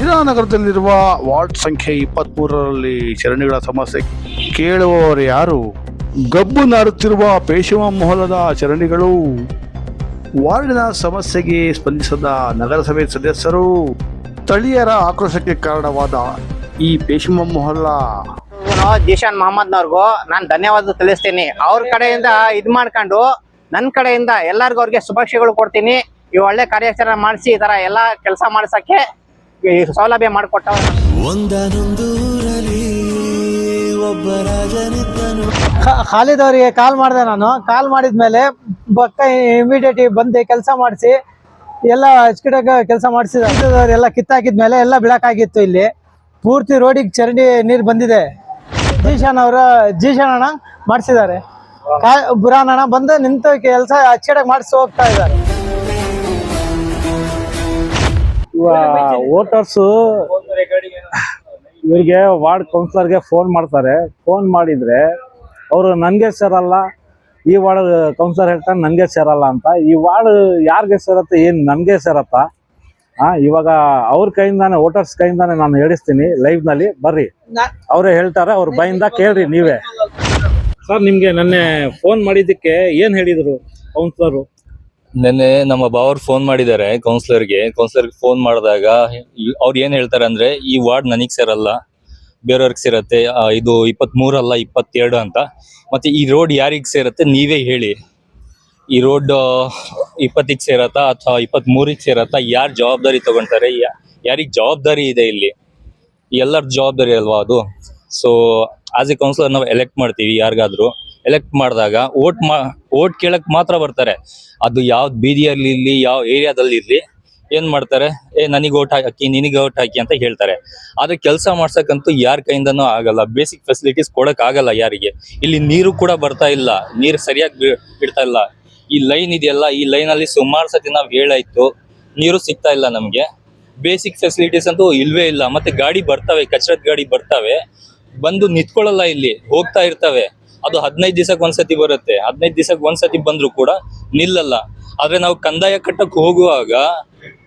ಶಿರಾನಗರದಲ್ಲಿರುವ ward ಸಂಖ್ಯೆ ಇಪ್ಪತ್ತ್ ಮೂರರಲ್ಲಿ ಚರಂಡಿಗಳ ಸಮಸ್ಯೆ ಕೇಳುವವರು ಯಾರು? ಗಬ್ಬು ನಾರುತ್ತಿರುವ ಪೇಶವ ಮೊಹಲದ ಚರಂಡಿಗಳು ವಾರ್ಡಿನ ಸಮಸ್ಯೆಗೆ ಸ್ಪಂದಿಸದ ನಗರಸಭೆ ಸದಸ್ಯರು ಸ್ಥಳೀಯರ ಆಕ್ರೋಶಕ್ಕೆ ಕಾರಣವಾದ ಈ ಪೇಶಮ ಮೊಹಲ್ಲಾ. ಜೀಶಾನ್ ಮೊಹಮ್ಮದ್ನವ್ರಿಗೂ ನಾನು ಧನ್ಯವಾದ ತಿಳಿಸ್ತೀನಿ. ಅವ್ರ ಕಡೆಯಿಂದ ಇದು ಮಾಡ್ಕೊಂಡು ನನ್ನ ಕಡೆಯಿಂದ ಎಲ್ಲರಿಗೂ ಅವ್ರಿಗೆ ಶುಭಾಶಯಗಳು ಕೊಡ್ತೀನಿ. ಈ ಒಳ್ಳೆ ಕಾರ್ಯಾಚರಣೆ ಮಾಡಿಸಿ ಈ ಥರ ಎಲ್ಲಾ ಕೆಲಸ ಮಾಡ್ಸಕ್ಕೆ ಈ ಸೌಲಭ್ಯ ಮಾಡಿಕೊಟ್ಟವ. ಖಾಲಿದ್ ಅವರಿಗೆ ಕಾಲ್ ಮಾಡಿದೆ ನಾನು. ಕಾಲ್ ಮಾಡಿದ್ಮೇಲೆ ಬಕ್ಕ ಇಮಿಡಿಯೇಟ್ ಬಂದು ಕೆಲಸ ಮಾಡಿಸಿ ಎಲ್ಲ ಅಚ್ಚುಕಟ್ಟಾಗಿ ಕೆಲಸ ಮಾಡಿಸಿದ್ದಾರೆ ಎಲ್ಲ ಕಿತ್ತಾಕಿದ್ಮೇಲೆ ಎಲ್ಲ ಬಿಡಕ್ಕಾಗಿತ್ತು ಇಲ್ಲಿ. ಪೂರ್ತಿ ರೋಡಿಗೆ ಚರಂಡಿ ನೀರು ಬಂದಿದೆ. ಜೀಶಾನ್ ಅವರ ಜೀಶನಣ್ಣ ಅಣ್ಣ ಮಾಡಿಸಿದ್ದಾರೆ. ಬುರಾನ್ ಅಣ್ಣ ಬಂದು ನಿಂತು ಕೆಲಸ ಅಚ್ಚುಕಟ್ಟಾಗಿ ಮಾಡಿಸಿ ಹೋಗ್ತಾ ಇದ್ದಾರೆ. ವೋಟರ್ಸು ಇವರಿಗೆ ವಾರ್ಡ್ ಕೌನ್ಸಿಲರ್ಗೆ ಫೋನ್ ಮಾಡ್ತಾರೆ. ಫೋನ್ ಮಾಡಿದ್ರೆ ಅವರು ನನಗೆ ಸೇರಲ್ಲ ಈ ವಾರ್ಡ್ ಕೌನ್ಸಿಲರ್ ಹೇಳ್ತಾರೆ ನನಗೆ ಸೇರಲ್ಲ ಅಂತ. ಈ ವಾರ್ಡ್ ಯಾರಿಗೆ ಸೇರತ್ತೆ ಏನು ನನಗೆ ಸೇರತ್ತ? ಹಾಂ ಇವಾಗ ಅವ್ರ ಕೈಯಿಂದಾನೆ ವೋಟರ್ಸ್ ಕೈಯಿಂದಾನೆ ನಾನು ಹೇಳಿಸ್ತೀನಿ ಲೈವ್ನಲ್ಲಿ. ಬರ್ರಿ. ಅವರೇ ಹೇಳ್ತಾರೆ ಅವ್ರ ಬೈಯಿಂದ ಕೇಳ್ರಿ ನೀವೇ. ಸರ್ ನಿಮ್ಗೆ ನೆನ್ನೆ ಫೋನ್ ಮಾಡಿದ್ದಕ್ಕೆ ಏನ್ ಹೇಳಿದ್ರು ಕೌನ್ಸಿಲರು? ನೆನ್ನೆ ನಮ್ಮ ಬಾವರು ಫೋನ್ ಮಾಡಿದ್ದಾರೆ ಕೌನ್ಸಿಲರ್ಗೆ ಕೌನ್ಸಿಲರ್ಗೆ ಫೋನ್ ಮಾಡಿದಾಗ ಅವ್ರು ಏನ್ ಹೇಳ್ತಾರೆ ಅಂದ್ರೆ, ಈ ವಾರ್ಡ್ ನನಗ್ ಸೇರಲ್ಲ, ಬೇರೆಯವ್ರಿಗೆ ಸೇರತ್ತೆ ಇದು ಇಪ್ಪತ್ತ್ ಅಲ್ಲ, ಇಪ್ಪತ್ತೆರಡು ಅಂತ. ಮತ್ತೆ ಈ ರೋಡ್ ಯಾರಿಗೆ ಸೇರತ್ತೆ ನೀವೇ ಹೇಳಿ. ಈ ರೋಡ್ ಇಪ್ಪತ್ತಿಗೆ ಸೇರತ್ತಾ ಅಥವಾ ಇಪ್ಪತ್ತ್ ಮೂರಿಗೆ ಸೇರತ್ತಾ ಯಾರು ಜವಾಬ್ದಾರಿ ತಗೊಂತಾರೆ ಯಾರಿಗೆ ಜವಾಬ್ದಾರಿ ಇದೆ ಇಲ್ಲಿ? ಎಲ್ಲರ ಜವಾಬ್ದಾರಿ ಅಲ್ವಾ ಅದು? ಸೊ ಆಸ್ ಎ ಕೌನ್ಸಿಲರ್ ನಾವು ಎಲೆಕ್ಟ್ ಮಾಡ್ತೀವಿ ಯಾರಿಗಾದ್ರು. ಎಲೆಕ್ಟ್ ಮಾಡಿದಾಗ ಓಟ್ ಮಾ ಓಟ್ ಕೇಳಕ್ ಮಾತ್ರ ಬರ್ತಾರೆ. ಅದು ಯಾವ ಬೀದಿಯಲ್ಲಿ ಇರ್ಲಿ, ಯಾವ ಏರಿಯಾದಲ್ಲಿ ಇರ್ಲಿ, ಏನ್ ಮಾಡ್ತಾರೆ? ಏ, ನನಗೆ ಓಟ್ ಹಾಕಿ, ನಿನಗೆ ಓಟ್ ಹಾಕಿ ಅಂತ ಹೇಳ್ತಾರೆ. ಆದ್ರೆ ಕೆಲಸ ಮಾಡ್ಸಕ್ಕಂತೂ ಯಾರ ಕೈಯಿಂದನೂ ಆಗಲ್ಲ. ಬೇಸಿಕ್ ಫೆಸಿಲಿಟೀಸ್ ಕೊಡಕ್ ಆಗಲ್ಲ ಯಾರಿಗೆ. ಇಲ್ಲಿ ನೀರು ಕೂಡ ಬರ್ತಾ ಇಲ್ಲ. ನೀರು ಸರಿಯಾಗಿ ಬಿಡ್ತಾ ಇಲ್ಲ. ಈ ಲೈನ್ ಇದೆಯಲ್ಲ, ಈ ಲೈನ್ ಅಲ್ಲಿ ಸುಮಾರು ಸತಿ ನಾವು ಹೇಳಾಯ್ತು, ನೀರು ಸಿಗ್ತಾ ಇಲ್ಲ ನಮ್ಗೆ. ಬೇಸಿಕ್ ಫೆಸಿಲಿಟೀಸ್ ಅಂತೂ ಇಲ್ವೇ ಇಲ್ಲ. ಮತ್ತೆ ಗಾಡಿ ಬರ್ತವೆ, ಕಚ್ರದ್ ಗಾಡಿ ಬರ್ತವೆ. ಬಂದು ನಿಂತ್ಕೊಳ್ಳಲ್ಲ ಇಲ್ಲಿ, ಹೋಗ್ತಾ ಇರ್ತವೆ. ಅದು ಹದಿನೈದು ದಿವಸಕ್ಕೆ ಒಂದ್ಸತಿ ಬರುತ್ತೆ. ಹದಿನೈದು ದಿವಸಕ್ಕೆ ಒಂದ್ಸತಿ ಬಂದ್ರು ಕೂಡ ನಿಲ್ಲಲ್ಲ. ಆದ್ರೆ ನಾವು ಕಂದಾಯ ಕಟ್ಟಕ್ಕೆ ಹೋಗುವಾಗ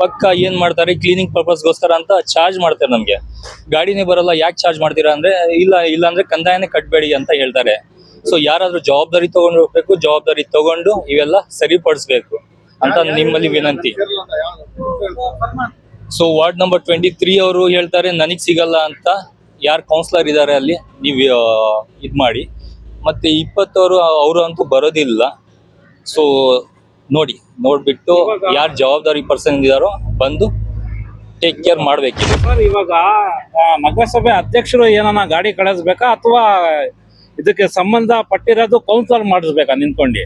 ಪಕ್ಕ ಏನ್ ಮಾಡ್ತಾರೆ? ಕ್ಲೀನಿಂಗ್ ಪರ್ಪಸ್ಗೋಸ್ಕರ ಅಂತ ಚಾರ್ಜ್ ಮಾಡ್ತಾರೆ ನಮ್ಗೆ. ಗಾಡಿನೇ ಬರಲ್ಲ ಯಾಕೆ ಚಾರ್ಜ್ ಮಾಡ್ತೀರಾ ಅಂದ್ರೆ ಇಲ್ಲ ಇಲ್ಲ ಅಂದ್ರೆ ಕಂದಾಯನೇ ಕಟ್ಟಬೇಡಿ ಅಂತ ಹೇಳ್ತಾರೆ. ಸೊ ಯಾರಾದ್ರೂ ಜವಾಬ್ದಾರಿ ತಗೊಂಡು ಹೋಗ್ಬೇಕು ಜವಾಬ್ದಾರಿ ತಗೊಂಡು ಇವೆಲ್ಲ ಸರಿಪಡಿಸ್ಬೇಕು ಅಂತ ನಿಮ್ಮಲ್ಲಿ ವಿನಂತಿ. So ward number twenty three ಅವರು ಹೇಳ್ತಾರೆ ನನಗ್ ಸಿಗಲ್ಲ ಅಂತ ಯಾರು ಕೌನ್ಸಿಲರ್ ಇದ್ದಾರೆ ಅಲ್ಲಿ ನೀವು ಇದ್ ಮಾಡಿ. ಮತ್ತೆ ಇಪ್ಪತ್ತವರು ಅವರು ಅಂತೂ ಬರೋದಿಲ್ಲ. ಸೊ ನೋಡಿ ನೋಡ್ಬಿಟ್ಟು ಯಾರು ಜವಾಬ್ದಾರಿ ಪರ್ಸನ್ ಇದ್ದಾರೋ ಬಂದು ಟೇಕ್ ಕೇರ್ ಮಾಡ್ಬೇಕಿದೆ. ಸರ್ ಇವಾಗ ನಗರಸಭೆ ಅಧ್ಯಕ್ಷರು ಏನನ್ನ ಗಾಡಿ ಕಳಿಸ್ಬೇಕಾ ಅಥವಾ ಇದಕ್ಕೆ ಸಂಬಂಧ ಪಟ್ಟಿರೋದು ಕೌನ್ಸಿಲರ್ ಮಾಡಿಸ್ಬೇಕಾ ನಿಂತ್ಕೊಂಡು?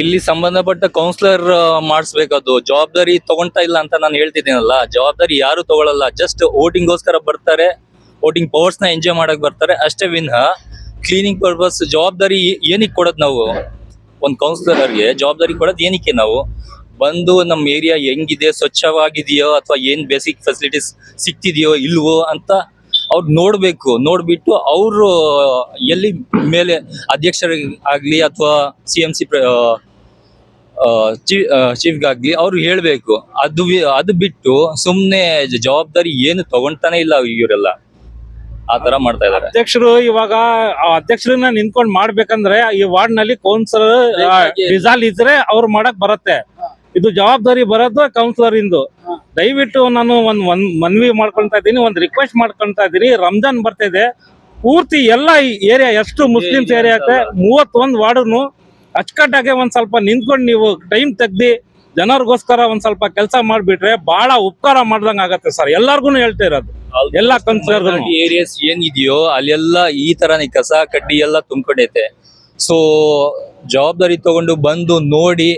ಇಲ್ಲಿ ಸಂಬಂಧಪಟ್ಟ ಕೌನ್ಸಿಲರ್ ಮಾಡಿಸ್ಬೇಕದು. ಜವಾಬ್ದಾರಿ ತಗೊಂತಾ ಇಲ್ಲ ಅಂತ ನಾನು ಹೇಳ್ತಿದ್ದೀನಲ್ಲ. ಜವಾಬ್ದಾರಿ ಯಾರು ತಗೊಳಲ್ಲ. ಜಸ್ಟ್ ಗೋಸ್ಕರ ಬರ್ತಾರೆ. ವೋಟಿಂಗ್ ಪವರ್ಸ್ನ ಎಂಜಾಯ್ ಮಾಡಕ್ ಬರ್ತಾರೆ. ಅಷ್ಟೇ ವಿನ್ಹ ಕ್ಲೀನಿಂಗ್ ಪರ್ಪಸ್ ಜವಾಬ್ದಾರಿ ಏನಕ್ಕೆ ಕೊಡೋದು ನಾವು? ಒಂದ್ ಕೌನ್ಸಿಲರ್ಗೆ ಜವಾಬ್ದಾರಿ ಕೊಡೋದು ಏನಕ್ಕೆ ನಾವು? ಬಂದು ನಮ್ಮ ಏರಿಯಾ ಹೆಂಗಿದೆ, ಸ್ವಚ್ಛವಾಗಿದೆಯೋ ಅಥವಾ ಏನು ಬೇಸಿಕ್ ಫೆಸಿಲಿಟೀಸ್ ಸಿಗ್ತಿದೆಯೋ ಇಲ್ವೋ ಅಂತ ಅವ್ರು ನೋಡಬೇಕು. ನೋಡ್ಬಿಟ್ಟು ಅವರು ಎಲ್ಲಿ ಮೇಲೆ ಅಧ್ಯಕ್ಷರ ಆಗ್ಲಿ ಅಥವಾ ಸಿ ಎಂ ಸಿ ಚೀಫ್ಗಾಗ್ಲಿ ಅವ್ರು ಹೇಳಬೇಕು. ಅದು ಅದು ಬಿಟ್ಟು ಸುಮ್ಮನೆ ಜವಾಬ್ದಾರಿ ಏನು ತಗೊಂತಾನೆ ಇಲ್ಲ ಇವರೆಲ್ಲ. ಆ ತರ ಮಾಡ್ತಾ ಇದ್ದಾರೆ. ಅಧ್ಯಕ್ಷರು ಇವಾಗ ಅಧ್ಯಕ್ಷರನ್ನ ನಿಂತ್ಕೊಂಡ್ ಮಾಡ್ಬೇಕಂದ್ರೆ ಈ ವಾರ್ಡ್ನಲ್ಲಿ ಕೌನ್ಸಿಲರ್ ರಿಸಾಲ್ ಇದ್ರೆ ಅವ್ರು ಮಾಡಕ್ ಬರತ್ತೆ. ಇದು ಜವಾಬ್ದಾರಿ ಬರೋದು ಕೌನ್ಸಿಲರ್ ಇಂದು. ದಯವಿಟ್ಟು ನಾನು ಒಂದ್ ಒಂದ್ ಮನ್ವಿ ಮಾಡ್ಕೊಂತ ಇದ್ದೀನಿ ಒಂದ್ ರಿಕ್ವೆಸ್ಟ್ ಮಾಡ್ಕೊಂತ ಇದ್ದೀನಿ. ರಂಜಾನ್ ಬರ್ತಾ ಇದೆ. ಪೂರ್ತಿ ಎಲ್ಲ ಏರಿಯಾ ಎಷ್ಟು ಮುಸ್ಲಿಮ್ಸ್ ಏರಿಯಾಕ್ಕೆ ಮೂವತ್ತೊಂದ್ ವಾರ್ಡ್ನು ಅಚ್ಚುಕಟ್ಟಾಗೆ ಒಂದ್ ಸ್ವಲ್ಪ ನಿಂತ್ಕೊಂಡು ನೀವು ಟೈಮ್ ತೆಗ್ದಿ ಜನರಿಗೋಸ್ಕರ ಒಂದ್ ಸ್ವಲ್ಪ ಕೆಲಸ ಮಾಡ್ಬಿಟ್ರೆ ಬಹಳ ಉಪಕಾರ ಮಾಡ್ದಂಗ ಆಗತ್ತೆ ಸರ್. ಎಲ್ಲಾರ್ಗು ಹೇಳ್ತಾ ಇರೋದು. ಎಲ್ಲ ಏರಿಯಾಸ್ ಏನಿದೆಯೋ ಅಲ್ಲೆಲ್ಲ ಈ ತರನೇ ಕಸ ಕಡ್ಡಿ ಎಲ್ಲ ತುಂಬಿಕೊಂಡೈತೆ. ಸೊ ಜವಾಬ್ದಾರಿ ತಗೊಂಡು ಬಂದು ನೋಡಿ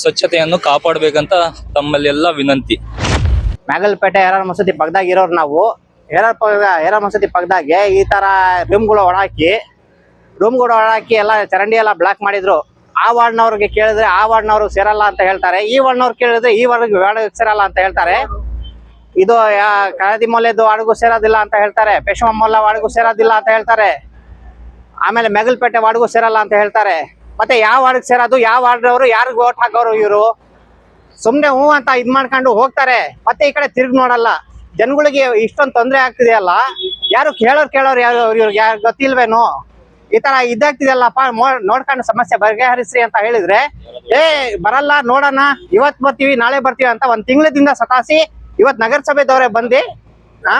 ಸ್ವಚ್ಛತೆಯನ್ನು ಕಾಪಾಡಬೇಕಂತ ತಮ್ಮಲ್ಲೆಲ್ಲ ವಿನಂತಿ. ಮ್ಯಾಗಲ್ಪೇಟೆ ಏರಾರ್ ಮಸೂತಿ ಪಕ್ಕದಾಗ ಇರೋರು ನಾವು. ಏರಾರ್ ಪಕ್ಕ ಏರಾರ್ ಮಸೂತಿ ಪಕ್ಕದಾಗೆ ಈ ತರ ರೂಮ್ಗಳು ಒಳಹಾಕಿ ರೂಮ್ಗಳು ಒಳಹಾಕಿ ಎಲ್ಲ ಚರಂಡಿ ಎಲ್ಲ ಬ್ಲಾಕ್ ಮಾಡಿದ್ರು. ಆ ವಾರ್ಡ್ನವ್ರಿಗೆ ಕೇಳಿದ್ರೆ ಆ ವಾರ್ಡ್ನವ್ರು ಸೇರಲ್ಲ ಅಂತ ಹೇಳ್ತಾರೆ. ಈ ವಾರ್ಡ್ನವ್ರು ಕೇಳಿದ್ರೆ ಈ ವಾರ್ಡ್ ವಾರ್ಡ್ ಸೇರಲ್ಲ ಅಂತ ಹೇಳ್ತಾರೆ. ಇದು ಕಳದಿ ಮೊಲೆದು ವಾರ್ಡ್ಗೂ ಸೇರೋದಿಲ್ಲ ಅಂತ ಹೇಳ್ತಾರೆ. ಪೇಶವ ಮೊಲ್ಲ ವಾರ್ಡ್ಗೂ ಸೇರೋದಿಲ್ಲ ಅಂತ ಹೇಳ್ತಾರೆ. ಆಮೇಲೆ ಮೆಗಲ್ಪೇಟೆ ವಾರ್ಡ್ಗೂ ಸೇರಲ್ಲ ಅಂತ ಹೇಳ್ತಾರೆ. ಮತ್ತೆ ಯಾವ ವಾರ್ಡ್ಗೆ ಸೇರೋದು, ಯಾವ ವಾರ್ಡ್ರವರು ಯಾರಿಗೂ ಓಟ್ ಹಾಕೋರು ಇವರು? ಸುಮ್ನೆ ಹೂ ಅಂತ ಇದ್ ಮಾಡ್ಕೊಂಡು ಹೋಗ್ತಾರೆ. ಮತ್ತೆ ಈ ಕಡೆ ತಿರುಗಿ ನೋಡಲ್ಲ. ಜನಗಳಿಗೆ ಇಷ್ಟೊಂದು ತೊಂದರೆ ಆಗ್ತಿದೆಯಲ್ಲ? ಯಾರು ಕೇಳೋರು ಕೇಳೋರು ಯಾರು ಇವ್ರಿಗೆ ಯಾರು ಗೊತ್ತಿಲ್ವೇನು? ಈ ತರ ಇದಾಗ್ತಿದೆಯಲ್ಲಪ್ಪ ನೋಡ್ಕೊಂಡು ಸಮಸ್ಯೆ ಬಗೆಹರಿಸ್ರಿ ಅಂತ ಹೇಳಿದ್ರೆ, ಏ, ಬರಲ್ಲ, ನೋಡೋಣ, ಇವತ್ ಬರ್ತೀವಿ, ನಾಳೆ ಬರ್ತೀವಿ ಅಂತ ಒಂದ್ ತಿಂಗಳದಿಂದ ಸತಾಸಿ ಇವತ್ ನಗರಸಭೆದವರೇ ಬಂದಿ, ಆ?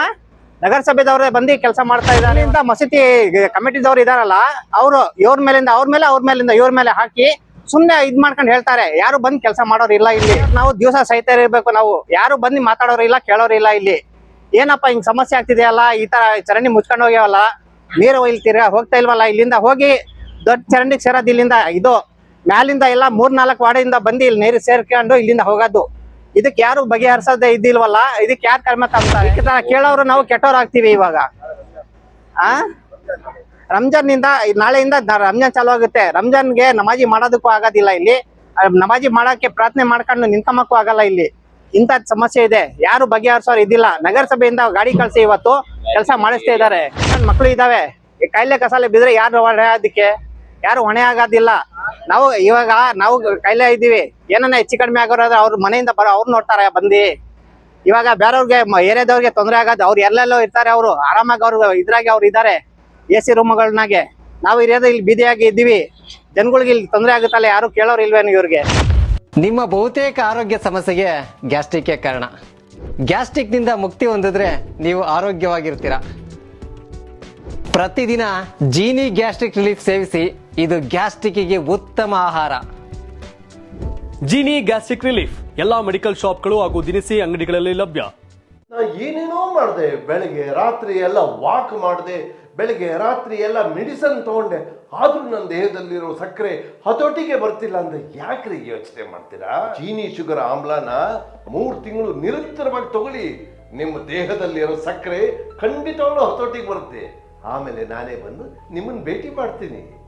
ನಗರಸಭೆದವರೇ ಬಂದು ಕೆಲಸ ಮಾಡ್ತಾ ಇದ್ದಾರೆ ಅಂತ ಮಸೀದಿ ಕಮಿಟಿದವ್ರು ಇದಾರಲ್ಲ, ಅವರು ಇವ್ರ ಮೇಲಿಂದ, ಅವ್ರ ಮೇಲೆ, ಅವ್ರ ಮೇಲಿಂದ, ಇವ್ರ ಮೇಲೆ ಹಾಕಿ ಸುಮ್ನೆ ಇದ್ ಮಾಡ್ಕೊಂಡು ಹೇಳ್ತಾರೆ, ಯಾರು ಬಂದ್ ಕೆಲಸ ಮಾಡೋರು ಇಲ್ಲ ಇಲ್ಲಿ. ನಾವು ದಿವಸ ಸಹಿತ ಇರಬೇಕು ನಾವು, ಯಾರು ಬಂದು ಮಾತಾಡೋರು ಇಲ್ಲ, ಕೇಳೋರು ಇಲ್ಲ ಇಲ್ಲಿ. ಏನಪ್ಪ ಹಿಂಗ್ ಸಮಸ್ಯೆ ಆಗ್ತಿದೆಯಲ್ಲ, ಈ ತರ ಚರಂಡಿ ಮುಚ್ಕೊಂಡು ಹೋಗ್ಯಾವಲ್ಲ? ನೀರು ಇಲ್ತೀರ ಹೋಗ್ತಾ ಇಲ್ವಲ್ಲ? ಇಲ್ಲಿಂದ ಹೋಗಿ ದೊಡ್ಡ ಚರಂಡಿಗೆ ಸೇರೋದು ಇಲ್ಲಿಂದ, ಇದು ಮ್ಯಾಲಿಂದ ಎಲ್ಲ ಮೂರ್ ನಾಲ್ಕು ವಾಡೆಯಿಂದ ಬಂದು ಇಲ್ಲಿ ನೀರು ಸೇರ್ಕೊಂಡು ಇಲ್ಲಿಂದ ಹೋಗೋದು. ಇದಕ್ಕೆ ಯಾರು ಬಗೆಹರಿಸೋದೇ ಇದ್ದಿಲ್ವಲ್ಲ ಇದಕ್ಕೆ ಯಾರು ಕಡಿಮೆ ತಗ್ತಾರೆ ಈ ಕೇಳೋರು ನಾವು ಕೆಟ್ಟವ್ರು ಆಗ್ತೀವಿ ಇವಾಗ. ಆ? ರಂಜಾನ್ನಿಂದ ನಾಳೆಯಿಂದ ರಂಜಾನ್ ಚಾಲು ಆಗುತ್ತೆ. ರಂಜಾನ್ಗೆ ನಮಾಜಿ ಮಾಡೋದಕ್ಕೂ ಆಗೋದಿಲ್ಲ ಇಲ್ಲಿ. ನಮಾಜಿ ಮಾಡಕ್ಕೆ ಪ್ರಾರ್ಥನೆ ಮಾಡ್ಕೊಂಡು ನಿಂತಮಕ್ಕೂ ಆಗಲ್ಲ ಇಲ್ಲಿ. ಇಂತ ಸಮಸ್ಯೆ ಇದೆ. ಯಾರು ಬಗೆಹರಿಸೋರು ಇದಿಲ್ಲ. ನಗರಸಭೆಯಿಂದ ಗಾಡಿ ಕಳ್ಸಿ ಇವತ್ತು. ಕೆಲಸ ಮಾಡಿಸ್ತಾ ಇದ್ದಾರೆ. ಮಕ್ಕಳು ಇದಾವೆ ಕಾಯಿಲೆ ಕಸಾಲೆ ಬಿದ್ರೆ ಯಾರು ಹೊಣೆ ಅದಕ್ಕೆ ಯಾರು ಹೊಣೆ ಆಗೋದಿಲ್ಲ. ನಾವು ಇವಾಗ ನಾವು ಕೈಲೇ ಇದ್ದೀವಿ. ಏನನ್ನ ಹೆಚ್ಚು ಕಡಿಮೆ ಆಗೋರಾದ್ರೆ ಅವ್ರ ಮನೆಯಿಂದ ಬರೋ ಅವ್ರು ನೋಡ್ತಾರೆ, ಬಂದು. ಇವಾಗ ಬೇರೆಯವ್ರಿಗೆ ಏರಿಯಾದವ್ರಿಗೆ ತೊಂದರೆ ಆಗೋದು, ಅವ್ರು ಎಲ್ಲೆಲ್ಲೋ ಇರ್ತಾರೆ ಅವರು. ಆರಾಮಾಗಿ ಅವ್ರು ಇದ್ರಾಗೆ ಅವ್ರು ಇದ್ದಾರೆ, ಎ ಸಿ ರೂಮ್ಗಳನ್ನಾಗೆ. ನಾವು ಇರೋದು ಇಲ್ಲಿ ಬೀದಿಯಾಗಿ ಇದ್ದೀವಿ. ಜನಗಳಿಗೆ ಇಲ್ಲಿ ತೊಂದರೆ ಆಗುತ್ತಲ್ಲ, ಯಾರು ಕೇಳೋರು ಇಲ್ವೇನು ಇವ್ರಿಗೆ? ನಿಮ್ಮ ಬಹುತೇಕ ಆರೋಗ್ಯ ಸಮಸ್ಯೆಗೆ ಗ್ಯಾಸ್ಟ್ರಿಕ್ಕೇ ಕಾರಣ. ಗ್ಯಾಸ್ಟ್ರಿಕ್ನಿಂದ ಮುಕ್ತಿ ಹೊಂದಿದ್ರೆ ನೀವು ಆರೋಗ್ಯವಾಗಿರ್ತೀರ. ಪ್ರತಿದಿನ ಜೀನಿ ಗ್ಯಾಸ್ಟ್ರಿಕ್ ರಿಲೀಫ್ ಸೇವಿಸಿ ಇದು ಗ್ಯಾಸ್ಟ್ರಿಕ್ಕಿಗೆ ಉತ್ತಮ ಆಹಾರ. ಜೀನಿ ಗ್ಯಾಸ್ಟ್ರಿಕ್ ರಿಲೀಫ್ ಎಲ್ಲಾ ಮೆಡಿಕಲ್ ಶಾಪ್ಗಳು ಹಾಗೂ ದಿನಸಿ ಅಂಗಡಿಗಳಲ್ಲಿ ಲಭ್ಯ. ನಾ ಏನೇನೋ ಮಾಡಿದೆ ಬೆಳಗ್ಗೆ ರಾತ್ರಿ ಎಲ್ಲ ವಾಕ್ ಮಾಡಿದೆ ಬೆಳಿಗ್ಗೆ ರಾತ್ರಿ ಎಲ್ಲ ಮೆಡಿಸನ್ ತಗೊಂಡೆ ಆದ್ರೂ ನನ್ನ ದೇಹದಲ್ಲಿರೋ ಸಕ್ಕರೆ ಹತೋಟಿಗೆ ಬರ್ತಿಲ್ಲ ಅಂದ್ರೆ ಯಾಕ್ರಿ ಯೋಚನೆ ಮಾಡ್ತೀರಾ? ಚೀನಿ ಶುಗರ್ ಆಮ್ಲಾನ ಮೂರು ತಿಂಗಳು ನಿರಂತರವಾಗಿ ತಗೊಳ್ಳಿ. ನಿಮ್ಮ ದೇಹದಲ್ಲಿರೋ ಸಕ್ಕರೆ ಖಂಡಿತವಾಗ್ಲೂ ಹತೋಟಿಗೆ ಬರುತ್ತೆ. ಆಮೇಲೆ ನಾನೇ ಬಂದು ನಿಮ್ಮನ್ನು ಭೇಟಿ ಮಾಡ್ತೀನಿ.